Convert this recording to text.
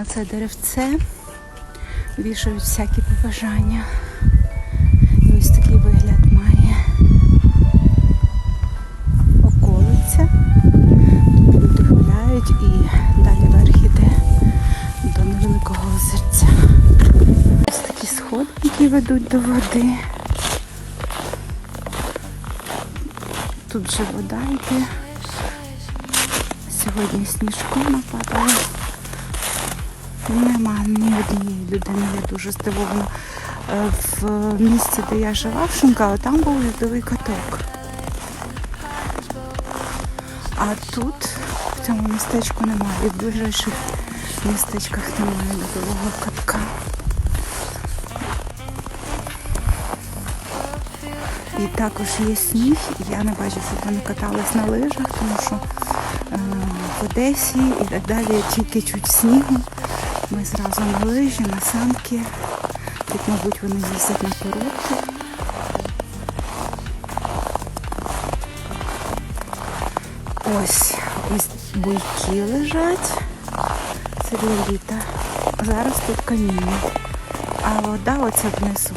На це деревце вішають всякі побажання. І ось такий вигляд має околиця. Тут люди гуляють і далі верх іде до невеликого озерця. Ось такі сходи, які ведуть до води. Тут вже вода йде. Сьогодні сніжком нападало. Нема ні однієї людини, я дуже здивована. Е, В місці, де я жила, в Шункау, там був льодовий каток. А тут, в цьому містечку немає, і в ближайших містечках немає льодового катка. І також є сніг. і Я не бачу, щоб вони катались на лижах, тому що е, в Одесі і так далі тільки чуть снігу. Ми зразу на лижі, на санки. Тут, мабуть, вони їздять на курорти. Ось, ось буйки лежать. Це для літа. Зараз тут каміння. А вода оця внизу.